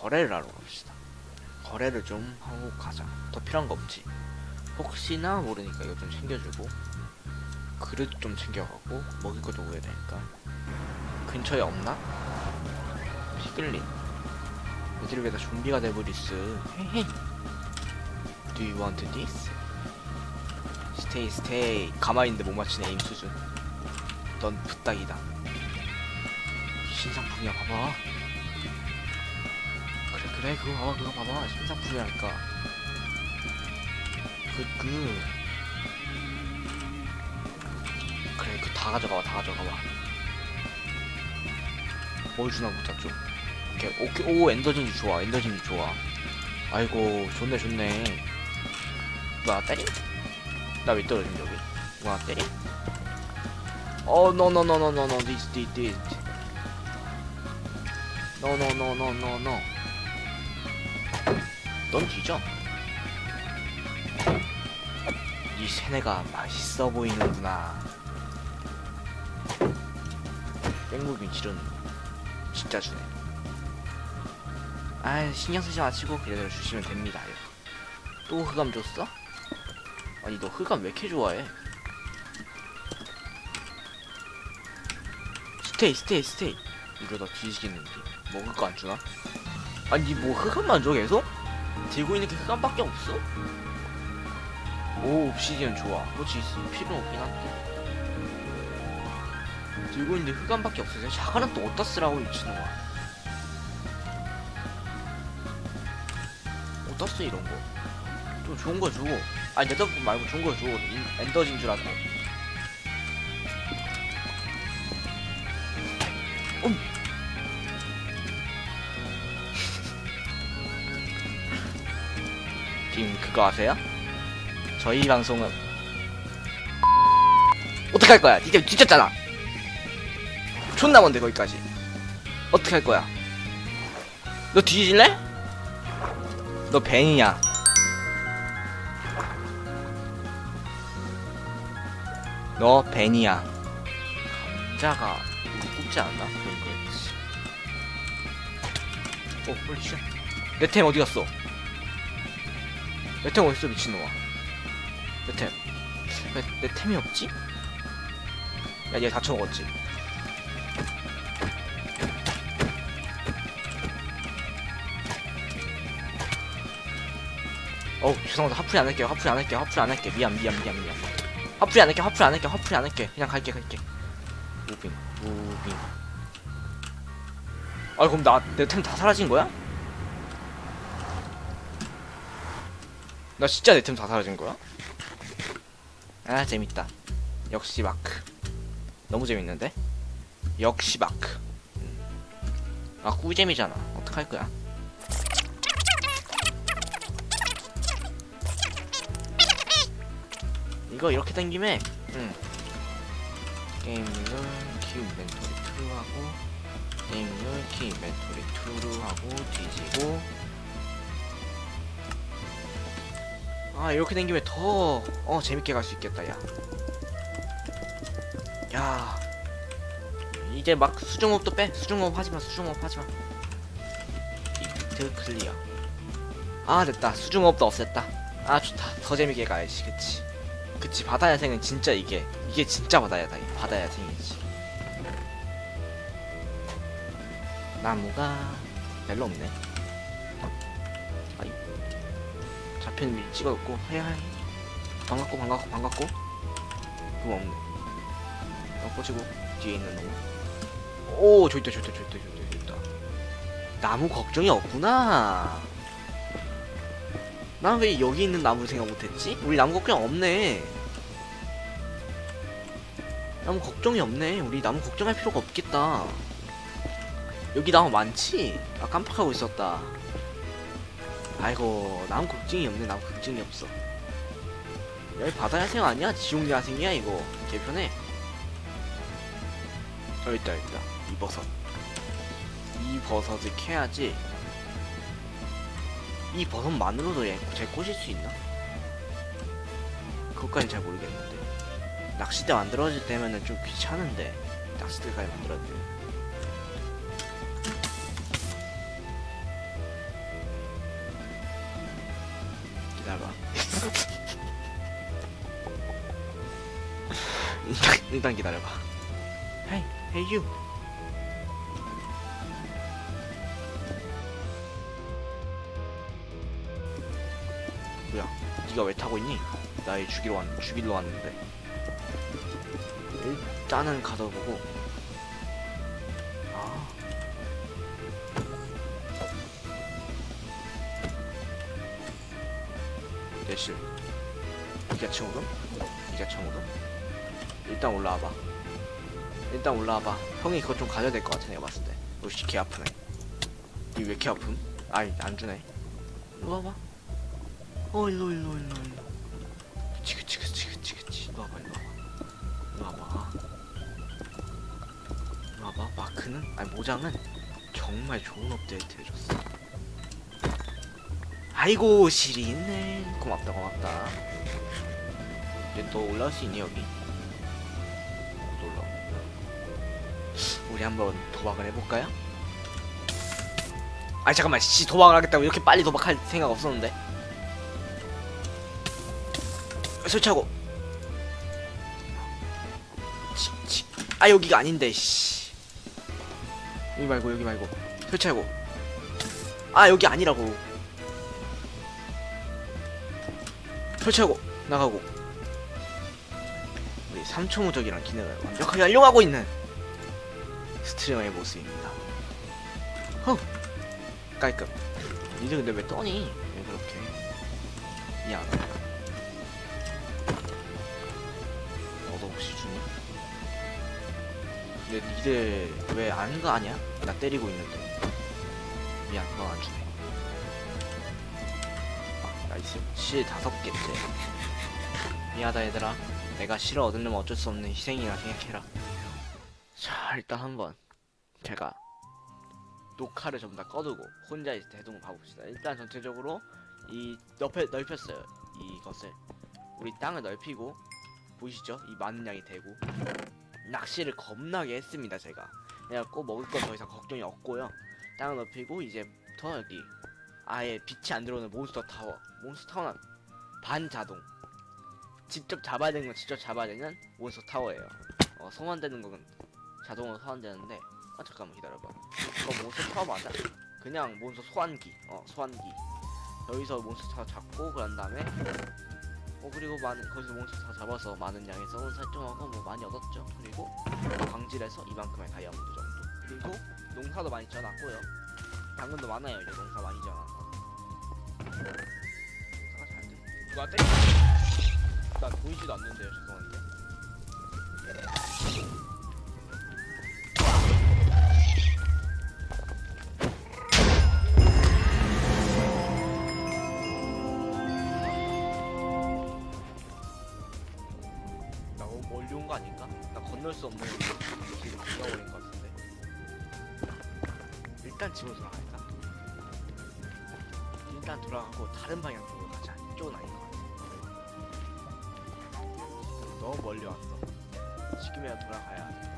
거래를 하러 갑시다. 거래를 좀 하고 가자. 더 필요한 거 없지? 혹시나 모르니까 이거 좀 챙겨주고 그릇 좀 챙겨가고 먹을 것도 구해야 되니까 근처에 없나? 피글린 어디를 왜다 좀비가 돼버리스 Do you want this? Stay stay 가만히 있는데 못 맞히네 에임 수준 넌 부탁이다 신상품이야 봐봐 그래 그거 봐봐 그거 봐봐. 신상품이라니까. 굿굿 그래 그 다 가져가봐 다 가져가봐. 뭘 주나 보자 좀 오케이 오케이. 오 엔더진주 좋아 엔더진주 좋아. 아이고 좋네 좋네. 뭐야 때림? 나왜 떨어진 저기 뭐야 때림? 어 no this this this. No 넌 뒤져 이 세네가 맛있어 보이는구나. 땡무빈 실은 진짜 주네. 아 신경 쓰지 마시고 그대로 주시면 됩니다. 또 흑암 줬어? 아니 너 흑암 왜 이렇게 좋아해? 스테이 스테이 스테이. 이러다 뒤지겠는데. 먹을 거 안 주나? 아니 뭐 흑암만 줘 계속? 들고 있는 게 흑암밖에 없어? 오 옵시디언 좋아. 뭐지? 있으면 필요 없긴 한데. 들고 있는데 흑암밖에 없어서 자가는 또 어디다 쓰라고 미친놈아 어디다 써 이런 거 좀 좋은 거 주고. 아니 네더북 말고 좋은 거 주고. 인- 엔더 진주라도 거 아세요? 저희 방송은 어떡할 거야? 니가 뒤졌잖아. 존나 먼데 거기까지. 어떡할 거야? 너 뒤질래? 너 벤이냐? 너 벤이야. 감자가 굽지 않나? 그런 거였지. 오, 홀리 쉣. 내템 어디 갔어? 내 템 어딨어 미친놈아 내 템. 왜 내 템이 없지? 야, 얘 다쳐 먹었지. 어우, 죄송합니다. 화풀이 안 할게요. 화풀이 안 할게요. 화풀이 안 할게요. 미안, 미안, 미안, 미안. 화풀이 안 할게요. 화풀이 안 할게요. 화풀이 안 할게요. 그냥 갈게, 갈게. 무빙, 무빙. 아, 그럼 나, 내 템 다 사라진 거야? 나 진짜 내 템 다 사라진 거야? 아, 재밌다. 역시 마크. 너무 재밌는데? 역시 마크. 음. 아, 꿀잼이잖아. 어떡할 거야? 이거 이렇게 된 김에, 응. 게임을 키 인벤토리 2로 하고, 게임을 키 인벤토리 2로 하고, 뒤지고, 아, 이렇게 된 김에 더, 어, 재밌게 갈 수 있겠다, 야. 야. 이제 막 수중업도 빼. 수중업 하지마, 수중업 하지마. 이트 클리어. 아, 됐다. 수중업도 없앴다. 아, 좋다. 더 재밌게 가야지, 그치. 그치, 바다 야생은 진짜 이게, 이게 진짜 바다 야생, 바다 야생이지. 나무가 별로 없네. 아이. 좌편 미리 찍어놓고, 하이하이. 반갑고, 반갑고, 반갑고. 그거 없네. 어, 꽂히고, 뒤에 있는 놈. 오, 저기 있다, 저기 있다, 저기 있다, 저기 있다, 저기 있다. 나무 걱정이 없구나. 난 왜 여기 있는 나무를 생각 못했지? 우리 나무 걱정 없네. 나무 걱정이 없네. 우리 나무 걱정할 필요가 없겠다. 여기 나무 많지? 아 깜빡하고 있었다. 아이고 나무 걱정이 없네. 나무 걱정이 없어. 여기 바다 야생 아니야? 지옥 야생이야 이거. 개편해. 어 있다 있다. 이 버섯. 이 버섯을 캐야지. 이 버섯만으로도 얘, 쟤 꼬실 수 있나? 그것까진 잘 모르겠는데 낚싯대 만들어질 때면은 좀 귀찮은데 낚싯대까지 만들어야 돼 일단, 일단 기다려봐. 헤이 헤이 유 뭐야 네가 왜 타고 있니? 나애 죽이러 왔 죽이러 왔는데. 일단은 가둬보고 대실 이가 청으로? 이가 청으로? 일단 올라와봐. 일단 올라와봐. 형이 그거 좀 가져야 될 것 같아 내가 봤을 때. 오씨 개 아프네. 이 왜 이렇게 아픔? 아이 안 주네. 일로 와봐. 어 일로 일로 일로 일로. 그치 그치 그치 그치 그치. 일로 와봐 일로 와봐. 일로 와봐. 일로 와봐. 마크는? 아니 모장은 정말 좋은 업데이트 해줬어 아이고 실이 있네. 고맙다 고맙다. 이제 또 올라올 수 있니 여기. 또 올라 우리 한번 도박을 해볼까요? 아 잠깐만. 씨 도박을 하겠다고 이렇게 빨리 도박할 생각 없었는데? 설치하고. 아 여기가 아닌데 씨. 여기 말고 여기 말고. 설치하고. 아 여기 아니라고 설치하고 나가고. 우리 삼초무적이란 기능을 완벽하게 활용하고 있는 스트리머의 모습입니다. huh. 깔끔. 니들 근데 왜 떠니? 왜 그렇게? 미안하다 너도 혹시 주니? 근데 니들 왜 아는 거 아니야? 나 때리고 있는데. 미안 너 안 주네 아, 나이스 실 다섯 개째 미안하다 얘들아. 내가 실을 얻으려면 어쩔 수 없는 희생이라 생각해라. 자 일단 한번 제가 녹화를 전부 다 꺼두고 혼자 이제 대동을 봐봅시다. 일단 전체적으로 이 넓혀, 넓혔어요 이것을. 우리 땅을 넓히고 보이시죠? 이 많은 양이 되고. 낚시를 겁나게 했습니다 제가. 그래갖고 먹을 건 더 이상 걱정이 없고요. 땅을 넓히고 이제부터 여기 아예 빛이 안 들어오는 몬스터 타워 몬스터 타워는 반자동. 직접 잡아야 되는 건 직접 잡아야 되는 몬스터 타워예요. 어, 소환되는 건 자동으로 소환되는데 아 잠깐만 기다려봐. 그거 몬스터 타워 맞아? 그냥 몬스터 소환기. 어 소환기. 여기서 몬스터 타워 잡고 그런 다음에 어 그리고 많은 거기서 몬스터 다 잡아서 많은 양의 썩은 설정하고 뭐 많이 얻었죠. 그리고 광질에서 이만큼의 다이아몬드 정도. 그리고 농사도 많이 지어놨고요. 당근도 많아요. 이제 농사 많이 잘돼 누가 때? 나 보이지도 않는데요 죄송한데 나 너무 멀리 온 거 아닌가? 나 건널 수 없는 길을 건너버린 거 같은데 일단 집으로 돌아갈까? 일단 돌아가고 다른 방향 쪽으로 가자. 이쪽은 아닌 것 같아. 너무 멀리 왔어. 지금이야 돌아가야 돼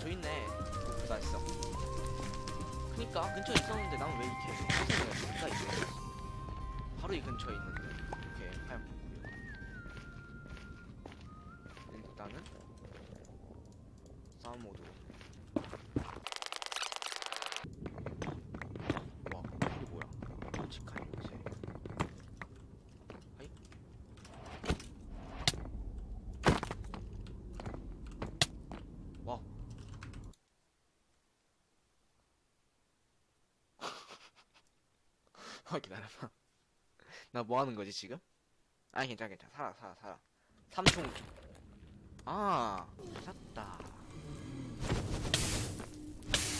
저 있네. 어, 나 있어. 그니까 근처에 있었는데 난 왜 이렇게 화살이 없을까 이거 바로 이 근처에 있는데 이렇게 하얀 불 일단은 싸움 모드 와 이게 뭐야 끔찍한 이제 하이 와 아, 기다려봐. 나 뭐 하는 거지 지금? 아니 괜찮아 괜찮아. 살아 살아 살아. 삼총 아 찾았다.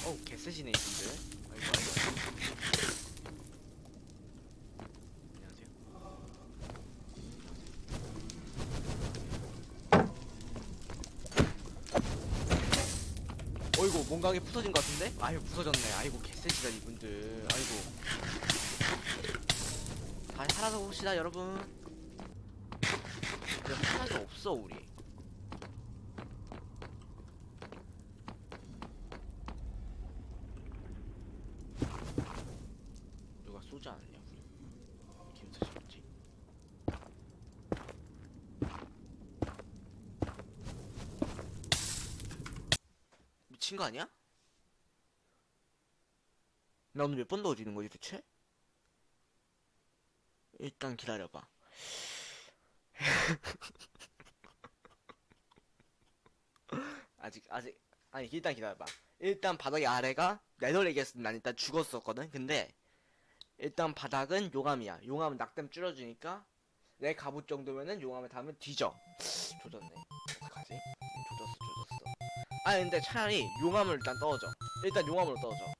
어우 개쓰시네 이분들. 아이고 아이고. 아이고 뭔가 게 부서진 것 같은데? 아이고 부서졌네. 아이고 개쎄지다 이분들. 아이고 다시 살아서 봅시다 여러분 근데 하나도 없어 우리 누가 쏘지 않았냐 우리 김사 싶지 미친 거 아니야? 나 오늘 몇번 넣어지는 거지 대체? 일단 기다려봐. 아직 아직 아니 일단 기다려봐. 일단 바닥의 아래가 네덜레기였으면 난 일단 죽었었거든. 근데 일단 바닥은 용암이야. 용암은 낙뎀 줄여주니까 내 갑옷 정도면은 용암에 닿으면 뒤져. 조졌네. 어떡하지? 조졌어 조졌어. 아 근데 차라리 용암을 일단 떨어져 일단 용암으로 떨어져